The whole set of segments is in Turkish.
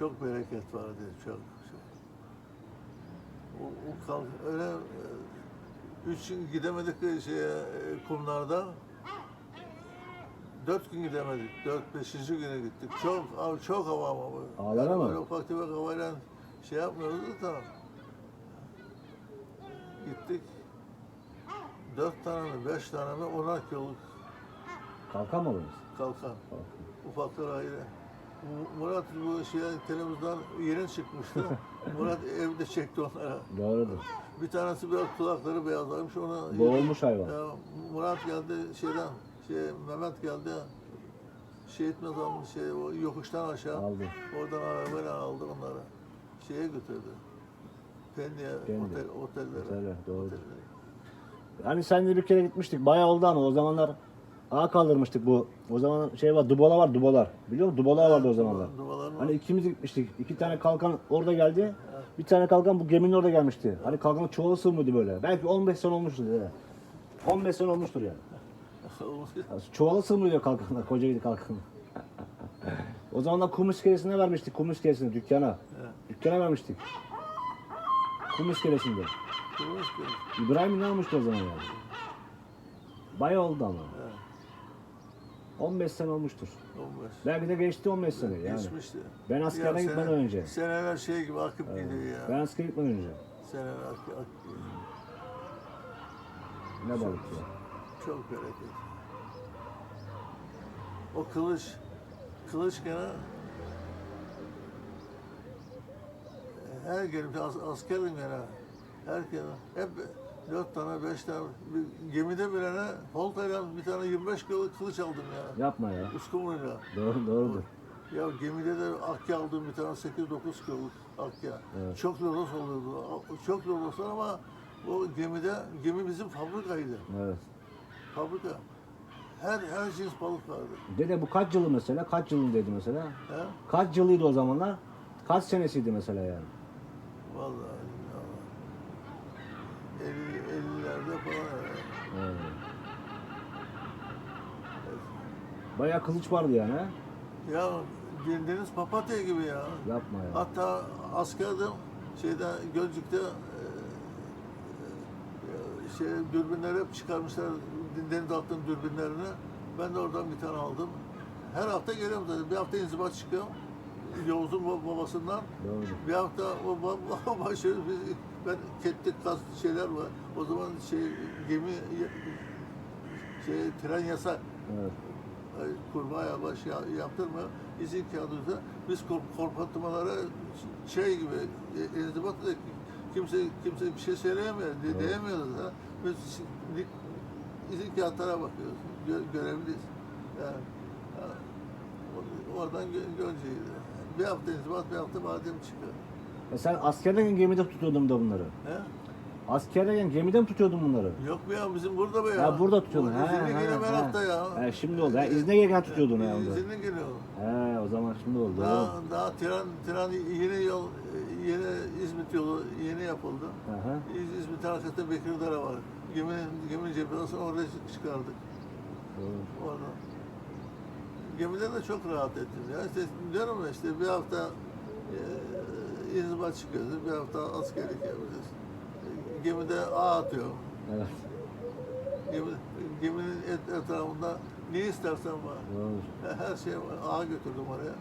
çok bereket vardı, çok. çok. O, o kalk, öyle e, üç gün gidemedik e, şeye, e, kumlarda. Dört gün gidemedik. Dört, beşinci güne gittik. Çok, abi çok hava ama. bu. Ağlara mı? Böyle ufak tefek havayla şey yapmıyoruz da. Gittik. Dört tane mi, beş tane mi, onar kiloluk Kalkan mı alırız? kalkan. Ufaklar ayrı. Mu- Murat bu şey televizyondan yeni çıkmıştı. Murat evde çekti onlara. Doğrudur. Bir tanesi biraz kulakları beyazlamış ona. Boğulmuş hayvan. Ya, Murat geldi şeyden, şey Mehmet geldi. Şehit mezarının şey o yokuştan aşağı. Aldı. Oradan arabayla aldı onları. Şeye götürdü. Pendik'e, Pendik. otel, otellere. Otele, doğru. Otellere. Hani senle bir kere gitmiştik. Bayağı oldu ama o zamanlar ağa kaldırmıştık bu. O zaman şey var, dubola var, dubolar. Biliyor musun? Dubolar vardı o zamanlar. Duvaların Hani ikimiz gitmiştik. İki tane kalkan orada geldi. Bir tane kalkan bu geminin orada gelmişti. Hani kalkanın çuvalı sığmıyordu böyle. Belki 15 sene olmuştur. He. 15 sene olmuştur yani. Yani Çuvalı sığmıyor kalkanlar, kocaydı kalkan. o zamanlar kum iskelesine vermiştik, kum iskelesine, dükkana. Dükkana vermiştik. Kum iskelesinde. İbrahim ne almıştı o zaman yani? Bayağı oldu ama. Evet. 15 sene olmuştur. 15. Belki de geçti 15 sene yani. Geçmişti. Ben askerden Ya gitmeden sene- önce. Seneler şey gibi akıp gidiyor ya. Ben askere gitmeden önce. Seneler akıp, akıp gidiyor. Ne balık ya. Çok bereket. O kılıç, kılıç gene her gelip as, askerim gene. Herkese hep dört tane, beş tane, bir gemide bilene holtayla bir tane 25 kilo kılıç aldım ya. Yapma ya. Uskumruyla. Doğru, doğrudur. Ya gemide de akya aldım bir tane 8-9 kiloluk akya. Evet. Çok lodos oluyordu. Çok lodos ama o gemide, gemi bizim fabrikaydı. Evet. Fabrika. Her her cins balık vardı. Dede bu kaç yılı mesela? Kaç yılındaydı mesela? He? Kaç yılıydı o zamanlar? Kaç senesiydi mesela yani? Vallahi. ya. 50 Bayağı kılıç vardı yani ha? Ya deniz papatya gibi ya. Yapma ya. Hatta askerdim şeyde Gölcük'te e, e, şey dürbünleri hep çıkarmışlar deniz altının dürbünlerini. Ben de oradan bir tane aldım. Her hafta geliyorum zaten. Bir hafta inzibat çıkıyorum. Yavuz'un bab- babasından. Doğru. Bir hafta o baba başı biz ben kettik kas şeyler var. O zaman şey gemi şey tren yasak. Evet. Kurbağa ya, yaptırma. İzin kağıdıysa biz korkutmalara şey gibi e, inzibat kimse kimse bir şey söyleyemiyor, Evet. diyemiyoruz da. Biz izin kağıtlara bakıyoruz. Gö, görevliyiz. Yani, oradan gö, Gölce'ydi. Bir hafta inzibat, bir hafta badem çıkıyor. E sen askerdeyken gemide tutuyordun da bunları. He? Askerdeyken gemide mi tutuyordun bunları? Yok mu ya bizim burada be ya. Ya burada tutuyordun. Bu He, İzinli he, geliyorum her he. hafta ya. He, şimdi oldu. He, izne gelirken tutuyordun ya onda. Geliyorum. He o zaman şimdi oldu. Daha, daha tren, tren yeni yol, yeni İzmit yolu yeni yapıldı. Hı. İz- İzmit arkasında Bekirdere var. Gemi, gemi cepheden orada çıkardık. Doğru. Orada. Gemide de çok rahat ettim. Ya işte diyorum ya işte bir hafta e, inzibat çıkıyoruz, bir hafta askerlik yapıyoruz. Gemide ağ atıyorum. Evet. Gemi, geminin et, etrafında ne istersen var. Doğru. Her şey var. Ağa götürdüm oraya.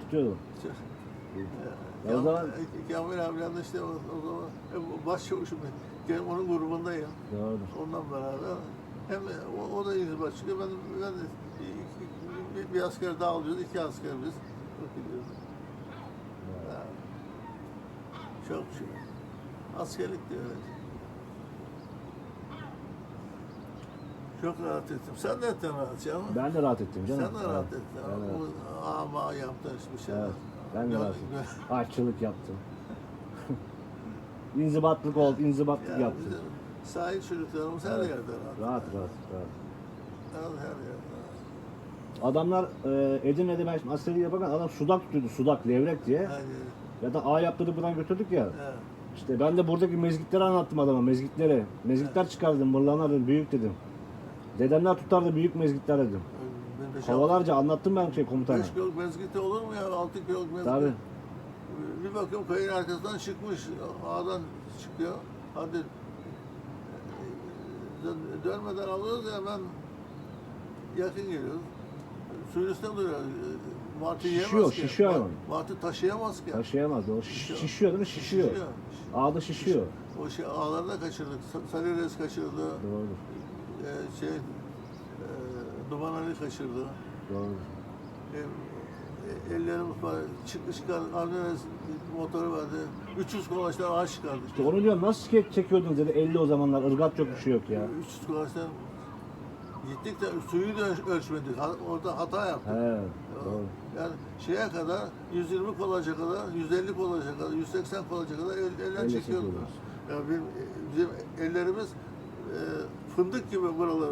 Tutuyordun. Ya, Ya o zaman- Kamil abiyle işte o, o zaman hem başçavuşum ben. Yani onun grubundayım. Doğrudur. Ondan beraber hem o, o da inzibat çıkıyor. Ben, ben de bir, bir asker daha alıyoruz. iki asker biz. Çok gidiyoruz. Çok şey. Askerlik de öyle. Çok rahat ettim. Sen de ettin rahat canım. Ben de rahat ettim canım. Sen de rahat Evet. ettin. Ettim. Bu ama yaptın hiçbir şey. Evet. Ben de rahat ettim. Aşçılık yaptım. inzibatlık oldu, inzibatlık Ya yaptım. bizim sahil çocuklarımız her Evet. yerde rahat. Rahat rahat rahat. Her, her yerde. Adamlar e, Edirne'de ben askeri yaparken adam sudak tutuyordu, sudak, levrek diye. Yani, Ya da ağ yaptırıp buradan götürdük ya. evet. İşte ben de buradaki mezgitleri anlattım adama, mezgitleri. Mezgitler çıkardım, mırlanlar dedim, büyük dedim. Dedemler tutardı büyük mezgitler dedim. Ben beş, Kovalarca anlattım ben şey komutana. 5 kiloluk mezgiti olur mu ya? 6 kiloluk mezgit. Tabii. Bir bakıyorum kayın arkasından çıkmış. Ağdan çıkıyor. Hadi dön- dönmeden alıyoruz ya ben yakın geliyoruz. Suyun üstüne duruyor. Martı yiyemez Şişiyor, ki. şişiyor Ma- hayvan. Martı taşıyamaz ki. Taşıyamaz. O şiş- Şişiyor. şişiyor değil mi? Şişiyor. Ağda şişiyor. O şey ağlarına kaçırdık. Sa- Sarıres kaçırdı. Doğrudur. Ee, şey e, Duman Ali kaçırdı. Doğrudur. E, e, ellerimiz var. Çık çıkar. Arneres motoru vardı. 300 kolaçtan ağaç çıkardık. İşte onu diyorum nasıl çek çekiyordunuz dedi 50 o zamanlar ırgat yok bir şey yok ya. 300 kolaçtan gittik de suyu da ölç- ölçmedik. Ha- Orada hata yaptık. He. Doğru. Yani şeye kadar 120 kolaca kadar, 150 kolaca kadar, 180 kolaca kadar el, elden Elle çekiyorduk. Yani bizim, bizim ellerimiz e, fındık gibi buralar,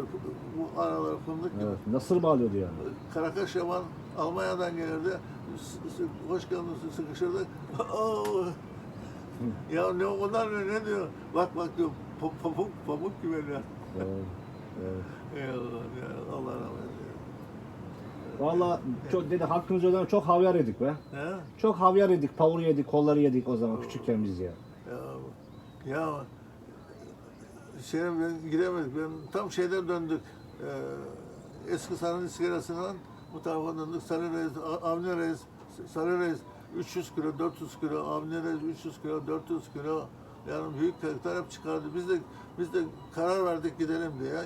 bu aralar fındık gibi. Evet. Nasır bağlıyordu yani. Karakaş Yaman Almanya'dan gelirdi. Hoş geldin sıkışırdık. Oo. ya ne onlar ne, ne diyor? Bak bak diyor pa- pamuk pamuk gibi eller. Evet. Ey Allah, ya Allah rahmet eylesin. Valla çok dedi hakkınızı ödemem çok havyar yedik be. He? Çok havyar yedik, pavur yedik, kolları yedik o zaman küçükken biz ya. Ya, ya şeye ben giremedik. Ben tam şeyden döndük. Ee, eski Sarın iskelesinden bu tarafa döndük. Sarı Reis, Avni Reis, Sarı Reis 300 kilo, 400 kilo, Avni Reis 300 kilo, 400 kilo. Yani büyük hep çıkardı. Biz de biz de karar verdik gidelim diye.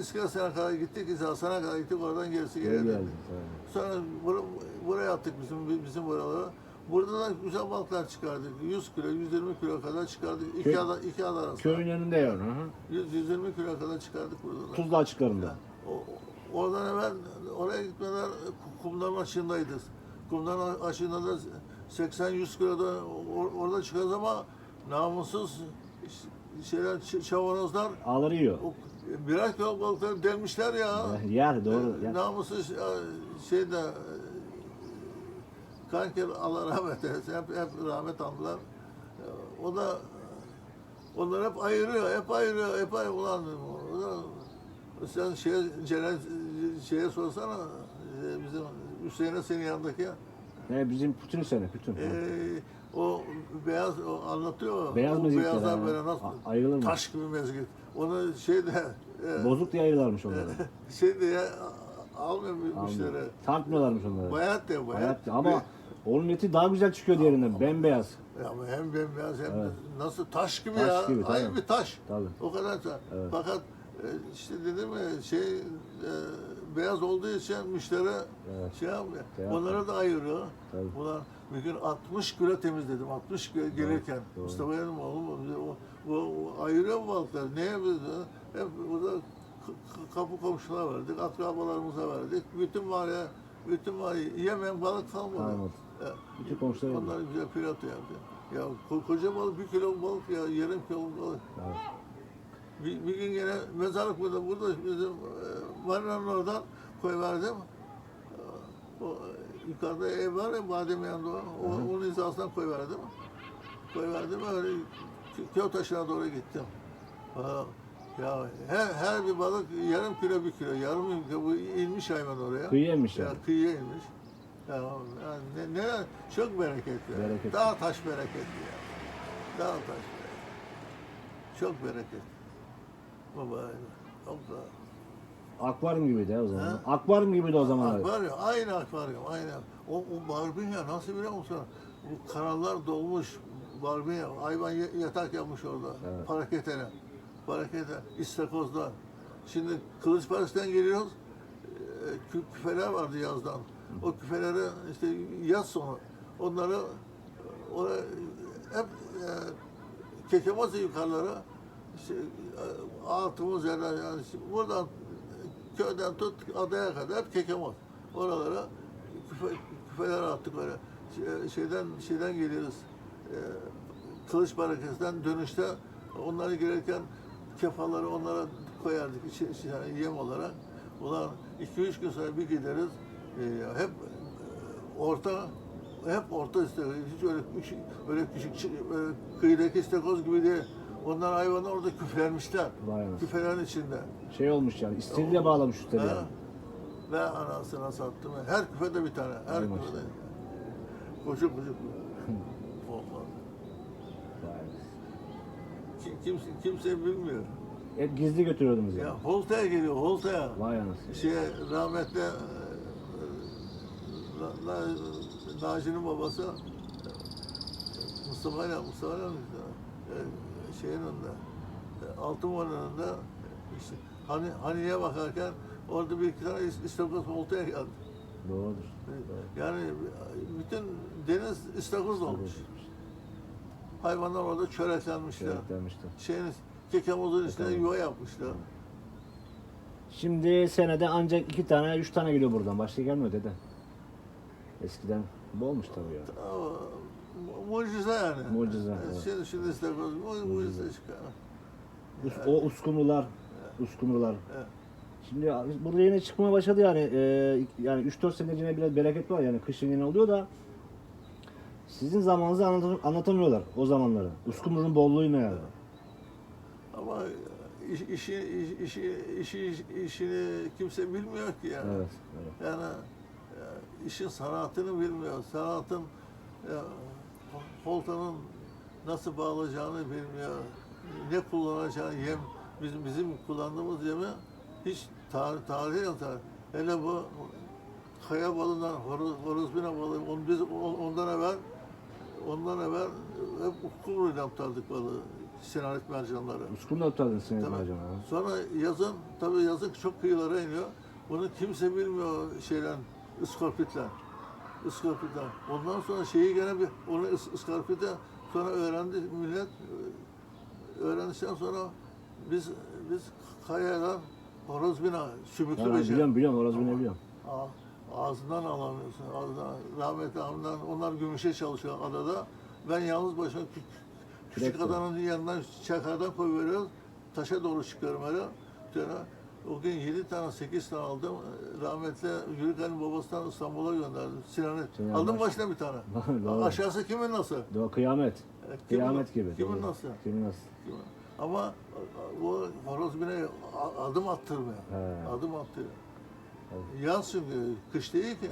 İskelesine kadar gittik, İzasana kadar gittik, oradan gerisi Geri geldi. geldik. Sonra bur- buraya attık bizim bizim buralara. Burada da güzel balıklar çıkardık. 100 kilo, 120 kilo kadar çıkardık. İki Köy- ada, iki ada arasında. Köyün önünde yani. Hı hı. 100, 120 kilo kadar çıkardık burada da. Tuzlu açıklarında. O- oradan hemen oraya gitmeden kumdan aşığındaydı. Kumdan aşığında da 80-100 kiloda or- orada çıkarız ama namussuz şeyler, çavanozlar Ağları yiyor. o birer kilo balıkları delmişler ya. Yer doğru. Ee, Yer. Namussuz e, şeyde e, kanker Allah rahmet eylesin. Hep, hep rahmet aldılar. E, O da onlar hep ayırıyor, hep ayırıyor, hep ayırıyor. Ulan sen şeye, Celal şeye sorsana e, bizim Hüseyin'e senin yanındaki He, bizim bütün sene bütün. e, o beyaz o anlatıyor. Beyaz o mezgitler beyazlar ha. böyle nasıl A- ayrılır mı? taş gibi mezgit. Onu şeyde e, Bozuk diye ayırırlarmış onları. şey diye almıyor Anladım. müşteri. Tartmıyorlarmış onları. Bayat diyor bayat. Bayat ama onun eti daha güzel çıkıyor diğerinden. Bembeyaz. Ya ama hem bembeyaz hem Evet. nasıl taş gibi Taş ya. gibi, tabii. Aynı bir taş. Tabii. O kadar taş. Fakat e, işte dedim ya şey e, beyaz olduğu için müşteri şey yapmıyor. Şey Onlara da ayırıyor. Tabii. Ulan bir gün 60 kilo temizledim. 60 kilo gelirken. doğru. Mustafa Yanım oğlum o, o, o ayırıyor mu balıkları? Neye biz hep burada kapı komşulara verdik, akrabalarımıza verdik. Bütün mahalleye, bütün mahalleye yemeyen balık kalmadı. Kalmadı. Ya, Bütün komşular onlar bize pilato yaptı. Ya ko- koca balık, bir kilo balık ya, yarım kilo balık. Evet. Bir, bir gün gene mezarlık burada, burada bizim e, marinanın oradan koyverdim. O yukarıda ev var ya badem yanında o, o onun hizasından koyverdim. Koyverdim öyle kö- köy taşına doğru gittim. Aa, Ya her, her bir balık yarım kilo bir kilo, yarım kilo bu inmiş hayvan oraya. Kıyıya inmiş Ya yani. kıyıya inmiş. Ya, yani ne, ne, çok bereketli. ya. Bereketli. Dağ taş bereketli ya. Dağ taş bereketli. Çok bereketli. Baba çok da. Akvaryum gibiydi ya o zaman. Ha? Akvaryum gibiydi o zamanlar. Akvaryum, aynı akvaryum, aynı. O, o barbunya nasıl biliyor musun? Bu kanallar dolmuş barbunya. Hayvan ya- yatak yapmış orada. Evet. Paraketene. Parakete, istakozlar. Şimdi Kılıçbaş'tan geliyoruz. e, kü- küfeler vardı yazdan. O küfeleri işte yaz sonu onları oraya hep e, kekemazı yukarılara işte, e, altımız yerler yani şimdi buradan köyden tut adaya kadar hep kekemaz. Oralara küfe, küfeler attık öyle. Şey- Şeyden şeyden geliyoruz. E, Kılıç Barakası'ndan dönüşte onları gelirken kefaları onlara koyardık içi, yani yem olarak. Ulan iki üç gün sonra bir gideriz. e, hep e, orta hep orta istakoz. Hiç öyle küçük, öyle küçük öyle kıyıdaki istakoz gibi değil. Onlar hayvanlar orada küflenmişler. Vay anasını. Küfelerin içinde. Şey olmuş yani. İstiridye bağlamış yani. Ve anasına sattım. Her küfede bir tane. Her Vay küfede. maşallah. Koşuk koşuk. Olmaz. Vay. Kim, kimse, kimse bilmiyor. Hep gizli götürüyordunuz yani. Ya Holta'ya geliyor, Holta'ya. Vay anasını. Şeye, rahmetli e, Na- Na- Naci'nin babası e, Mustafa ile Mustafa ile e, şeyin önünde e, Altınvar'ın önünde işte hani haniye bakarken orada bir iki tane is- istakoz oltaya geldi. Doğrudur. Yani bütün deniz istakoz olmuş. Hayvanlar orada çöreklenmişler. Demiştim. Şeyin kekemozun içine yuva yapmışlar. Şimdi senede ancak iki tane, üç tane geliyor buradan. Başka gelmiyor dede. Eskiden bu olmuş tabii ya. Ama mu- mucize yani. Mucize, E, evet. Şimdi, şimdi istakoz mu- mucize çıkar. Us- o uskumrular, uskumrular. Evet. Şimdi ya, burada yine çıkmaya başladı yani. Ee, yani 3-4 senedir yine biraz bereket var yani. Kışın yine oluyor da sizin zamanınızı anlatam- anlatamıyorlar o zamanları. Uskumrunun bolluğuyla yani. Ama iş, işi, iş- işi, işi, işini kimse bilmiyor ki yani. Evet. evet. Yani e, işin sanatını bilmiyor. Sanatın e, holtanın nasıl bağlayacağını bilmiyor. Ne kullanacağını yem bizim bizim kullandığımız yemi hiç tarih tarihi yok. tarih. Hele bu kaya balından horoz, horozbina balığı on, biz on- ondan evvel ondan evvel hep kumruyla tutardık balığı. Sinarit mercanları. Uskumru tutardın seni Tabii. hocam. Sonra yazın, tabii yazın çok kıyılara iniyor. Bunu kimse bilmiyor şeyler, iskorpitler. Iskorpitler. Ondan sonra şeyi gene bir, onu is, iskorpite sonra öğrendi millet. Öğrendikten sonra biz biz kayadan horoz bina, sümüklü Yani becer. biliyorum biliyorum bile biliyorum. Aa, Ağzından alamıyorsun. Ağzından, rahmetli abimden, onlar gümüşe çalışıyor adada. Ben yalnız başıma kü- küçük var. adanın yanından çakardan koyuveriyoruz. Taşa doğru çıkıyorum öyle. Sonra o gün yedi tane, sekiz tane aldım. Rahmetli Yürükan'ın babasından İstanbul'a gönderdim. Sinan'ı. Sinan aldım Baş- başına bir tane. Doğru. Aşağısı kimin nasıl? Doğa kıyamet. E, kimin- Kıyamet gibi. Kimin Doğru. nasıl? Kimin nasıl? Kimin? Ama bu horoz bine adım attırmıyor. He. Adım attırıyor. Çünkü, kış değil ki.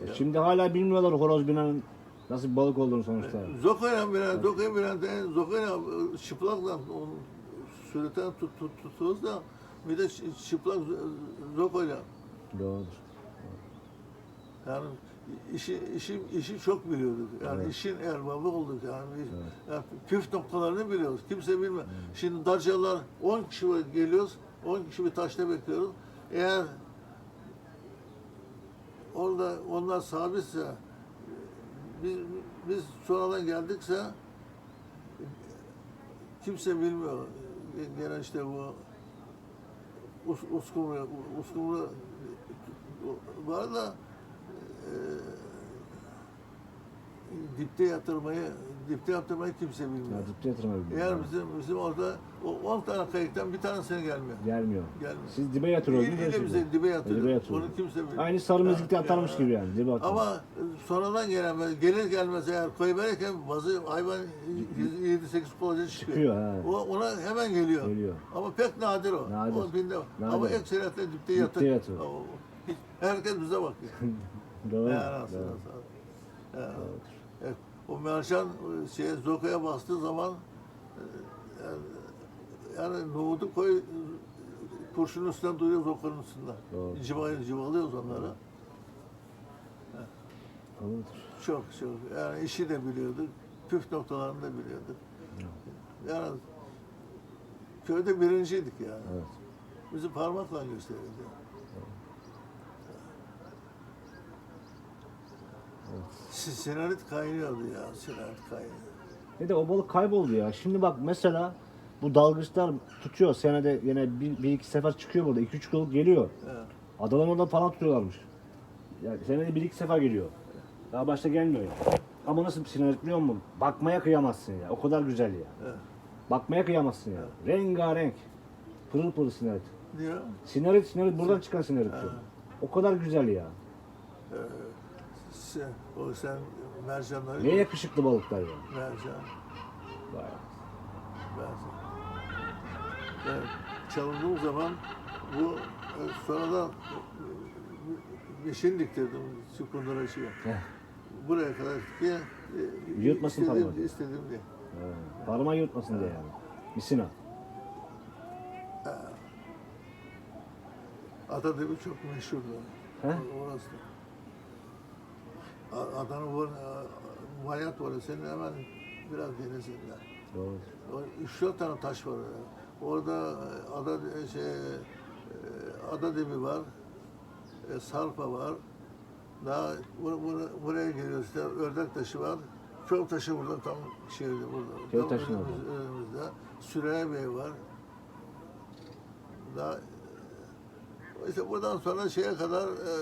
Evet. E Şimdi hala bilmiyorlar horoz binanın nasıl bir balık olduğunu sonuçta. Zokoyla bile, Zokoyla bile, de, Zokoyla çıplakla onu süreten tut, tut, tutuyoruz da bir de çı- çıplak Zokoyla. Doğrudur. Yani işi, işi, işi çok biliyorduk. Yani Evet. işin erbabı olduk yani. Biz, Evet. yani püf noktalarını biliyoruz. Kimse bilmiyor. Şimdi darcalar 10 kişi geliyoruz, 10 kişi bir taşta bekliyoruz. Eğer orada onlar sabitse, biz, biz sonradan geldikse kimse bilmiyor. Gene işte bu uskumru, uskumru var da e, dipte yatırmayı dipte yatırmayı kimse bilmiyor. Ya dipte yatırmayı Eğer bilmiyorum. bizim bizim orada o 10 tane kayıktan bir tanesine gelmiyor. Gelmiyor. Gelmiyor. Siz dibe mi bize şimdi? dibe yatırıyor. Dibe yatırıyor. Onu kimse bilmiyor. Aynı sarı mezgite Ha, atarmış ya. gibi yani. Dibe atıyor. Ama sonradan gelen gelir gelmez eğer koyuverirken bazı hayvan 7-8 kolaca çıkıyor. Çıkıyor, ha. O, ona hemen geliyor. Geliyor. Ama pek nadir o. Nadir. O binde Nadir. Ama ekseriyetle dipte Dipte yatır. O- hiç- Herkes bize bakıyor. Doğru. Ya anasını Doğru. Evet, o mercan e, şeye zokaya bastığı zaman e, yani, yani nohudu koy kurşunun üstünden duruyor zokanın üstünden. Doğru. Civa, civalıyoruz onları. Doğrudur. Çok çok. Yani işi de biliyorduk. Püf noktalarını da biliyorduk. Yani köyde birinciydik yani. Evet. Bizi parmakla gösteriyordu. Si- Sinarit kaynıyordu ya, sinarit kaynıyor. Ne de o balık kayboldu ya. Şimdi bak mesela bu dalgıçlar tutuyor senede yine bir, bir iki sefer çıkıyor burada. iki üç balık geliyor. Evet. Adaların orada falan tutuyorlarmış. Yani senede bir iki sefer geliyor. Daha başta gelmiyor ya. Ama nasıl bir sinarit biliyor musun? Bakmaya kıyamazsın ya. O kadar güzel ya. Evet. Bakmaya kıyamazsın ya. Rengarenk. Pırıl pırıl sinarit. Diyor. Sinarit, sinarit buradan çıkan sinarit. diyor. O kadar güzel ya. Sen, o sen mercanları Ne yakışıklı balıklar ya. mercan, Vay. mercan. Yani çalındığım zaman bu e, sonradan e, meşin diktirdim Çukurlara şeye. Heh. Buraya kadar ki e, Yırtmasın istediğim, parmağı. istediğim diye. He. Parmağı yırtmasın diye yani. Misina. Atadebi çok meşhurdu. He? Orası da. Adana var, Manyat var. Senin hemen biraz denizinde. Doğru. Üç dört tane taş var. orada. Orada e, ada e, şey e, ada debi var. E, sarpa var. Daha bur- bur- buraya geliyoruz işte ördek taşı var. Köy taşı burada tam şeyde burada. Köy taşının önümüz- önümüzde. Süreyya Bey var. Daha işte buradan sonra şeye kadar e,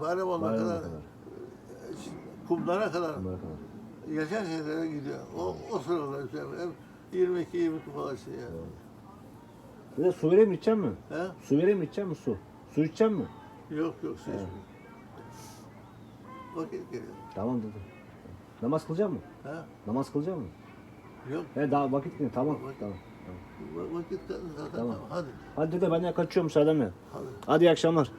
Bayramoğlu'na kadar, kadar. e, kumlara kadar Bunlara kadar. Yaşar şeylere gidiyor. O, o sırada işte hep 22 22 falan şey yani. Bir de su vereyim mi içecek mi? He? Su vereyim mi içecek mi su? Su içecek mi? Yok yok su içmiyor. Vakit geliyor. Tamam dedi. Namaz kılacak mı? He? Namaz kılacak mı? Yok. He daha vakit gidiyor. Tamam. Vakit- Tamam. Va- Vakit zaten Tamam. Hadi. Hadi dede ben de kaçıyorum müsaadenle. Hadi. Hadi iyi akşamlar.